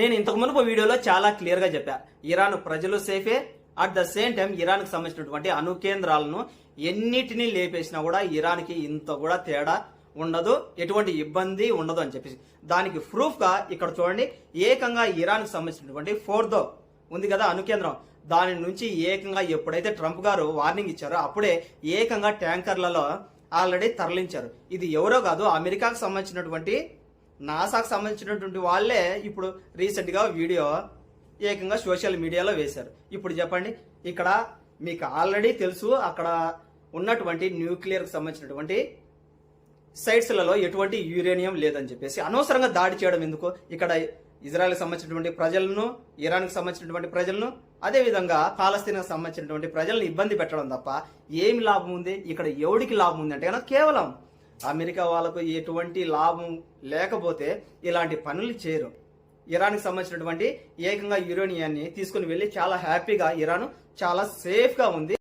నేను ఇంతకు మునుపు వీడియోలో చాలా క్లియర్గా చెప్పా. ఇరాన్ ప్రజలు సేఫే అట్ ద సేమ్ టైం ఇరాన్కి సంబంధించినటువంటి అణు కేంద్రాలను ఎన్నిటినీ లేపేసినా కూడా ఇరాన్కి ఇంత కూడా తేడా ఉండదు ఎటువంటి ఇబ్బంది ఉండదు అని చెప్పేసి. దానికి ప్రూఫ్గా ఇక్కడ చూడండి ఏకంగా ఇరాన్కి సంబంధించినటువంటి ఫోర్దో ఉంది కదా అణుకేంద్రం దాని నుంచి ఏకంగా ఎప్పుడైతే ట్రంప్ గారు వార్నింగ్ ఇచ్చారో అప్పుడే ఏకంగా ట్యాంకర్లలో ఆల్రెడీ తరలించారు. ఇది ఎవరో కాదు అమెరికాకు సంబంధించినటువంటి నాసాకు సంబంధించినటువంటి వాళ్ళే ఇప్పుడు రీసెంట్గా వీడియో ఏకంగా సోషల్ మీడియాలో వేశారు. ఇప్పుడు చెప్పండి ఇక్కడ మీకు ఆల్రెడీ తెలుసు అక్కడ ఉన్నటువంటి న్యూక్లియర్కి సంబంధించినటువంటి సైట్స్లలో ఎటువంటి యురేనియం లేదని చెప్పేసి అనవసరంగా దాడి చేయడం ఎందుకు? ఇక్కడ ఇజ్రాయెల్కి సంబంధించినటువంటి ప్రజలను ఇరాన్కి సంబంధించినటువంటి ప్రజలను అదే విధంగా సంబంధించినటువంటి ప్రజలను ఇబ్బంది పెట్టడం తప్ప ఏమి లాభం ఉంది? ఇక్కడ ఎవడికి లాభం ఉంది అంటే కనుక కేవలం అమెరికా వాళ్ళకు ఎటువంటి లాభం లేకపోతే ఇలాంటి పనులు చేయరు. ఇరాన్కి సంబంధించినటువంటి ఏకంగా యురేనియాన్ని తీసుకుని వెళ్ళి చాలా హ్యాపీగా ఇరాన్ చాలా సేఫ్గా ఉంది.